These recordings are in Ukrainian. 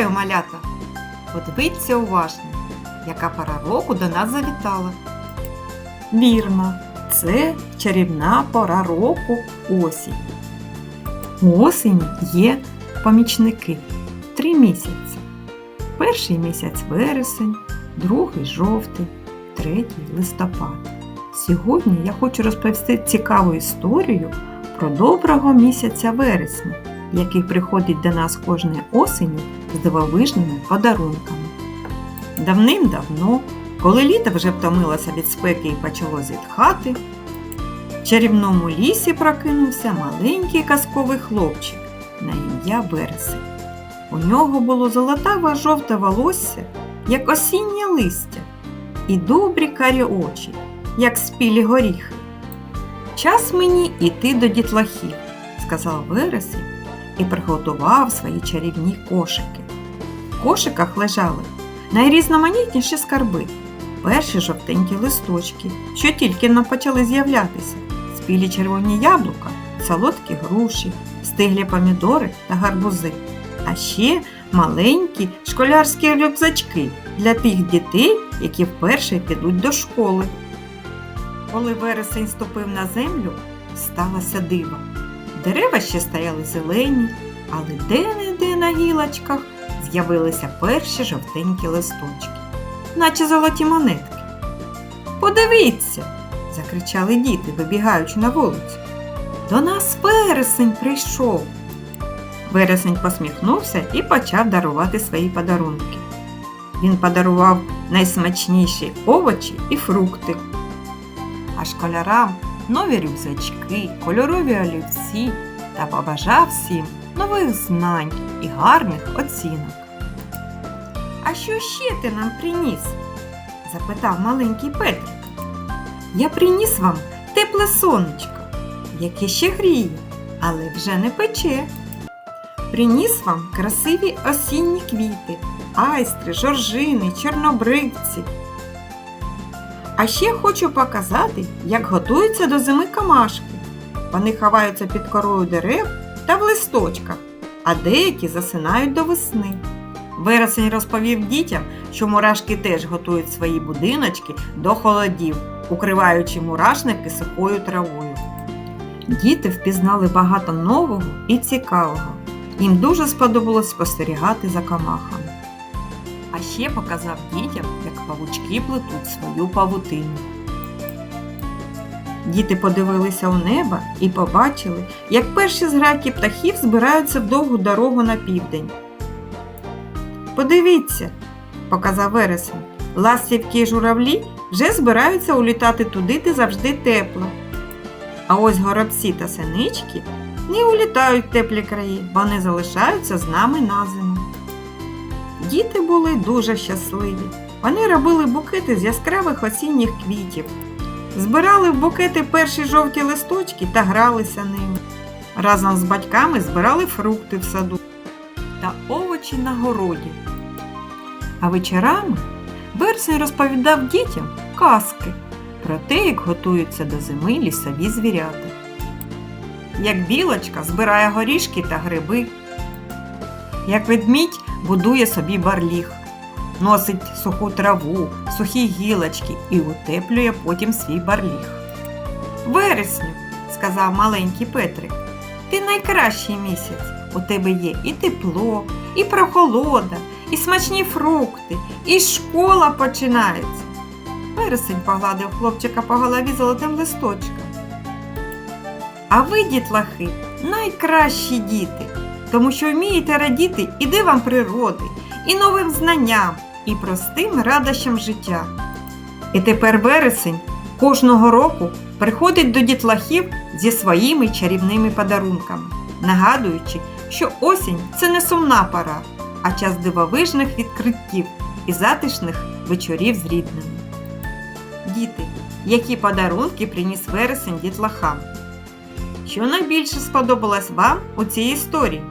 Вітаю, малята! Подивіться уважно, яка пора року до нас завітала. Вірно, це чарівна пора року осінь. У осені є помічники три місяці. Перший місяць вересень, другий жовтий, третій листопад. Сьогодні я хочу розповісти цікаву історію про доброго місяця вересня, який приходить до нас кожної осені з дивовижними подарунками. Давним-давно, коли літо вже втомилося від спеки і почало зітхати, в чарівному лісі прокинувся маленький казковий хлопчик на ім'я Бересень. У нього було золотаве жовте волосся, як осіннє листя, і добрі карі очі, як спілі горіхи. Час мені іти до дітлахів, сказав Вересень і приготував свої чарівні кошики. В кошиках лежали найрізноманітніші скарби, перші жовтенькі листочки, що тільки нам почали з'являтися, спілі червоні яблука, солодкі груші, стиглі помідори та гарбузи, а ще маленькі школярські рюкзачки для тих дітей, які вперше підуть до школи. Коли вересень ступив на землю, сталося диво. Дерева ще стояли зелені, але де-не-де на гілочках з'явилися перші жовтенькі листочки, наче золоті монетки. Подивіться, закричали діти, вибігаючи на вулицю. До нас вересень прийшов. Вересень посміхнувся і почав дарувати свої подарунки. Він подарував найсмачніші овочі і фрукти, а школярам нові рюкзачки, кольорові олівці та побажав всім нових знань і гарних оцінок. А що ще ти нам приніс? запитав маленький Петрик. Я приніс вам тепле сонечко, яке ще гріє, але вже не пече. Приніс вам красиві осінні квіти, айстри, жоржини, чорнобривці. А ще хочу показати, як готуються до зими камашки. Вони ховаються під корою дерев та в листочках, а деякі засинають до весни. Вересень розповів дітям, що мурашки теж готують свої будиночки до холодів, укриваючи мурашники сухою травою. Діти впізнали багато нового і цікавого. Їм дуже сподобалось спостерігати за камахами. А ще показав дітям, як павучки плетуть свою павутину. Діти подивилися у небо і побачили, як перші зграки птахів збираються в довгу дорогу на південь. Подивіться, показав вересень, ластівки і журавлі вже збираються улітати туди, де завжди тепло. А ось горобці та синички не улітають в теплі краї, вони залишаються з нами на зиму. Діти були дуже щасливі. Вони робили букети з яскравих осінніх квітів, збирали в букети перші жовті листочки та гралися ними. Разом з батьками збирали фрукти в саду та овочі на городі. А вечорами Берсень розповідав дітям казки про те, як готуються до зими лісові звірята. Як білочка збирає горішки та гриби, як ведмідь будує собі барліг, носить суху траву, сухі гілочки і утеплює потім свій барліг. Вересню, сказав маленький Петрик, ти найкращий місяць. У тебе є і тепло, і прохолода, і смачні фрукти, і школа починається. Вересень погладив хлопчика по голові золотим листочком. А ви, дітлахи, найкращі діти, тому що вмієте радіти і дивам природи, і новим знанням, і простим радощам життя. І тепер вересень кожного року приходить до дітлахів зі своїми чарівними подарунками, нагадуючи, що осінь це не сумна пора, а час дивовижних відкриттів і затишних вечорів з рідними. Діти, які подарунки приніс вересень дітлахам? Що найбільше сподобалось вам у цій історії?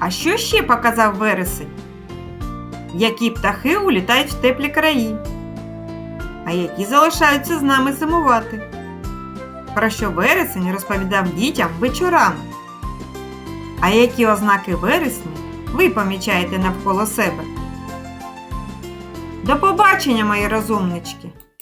А що ще показав вересень? Які птахи улітають в теплі краї? А які залишаються з нами зимувати? Про що вересень розповідав дітям вечорами? А які ознаки вересня ви помічаєте навколо себе? До побачення, мої розумнички!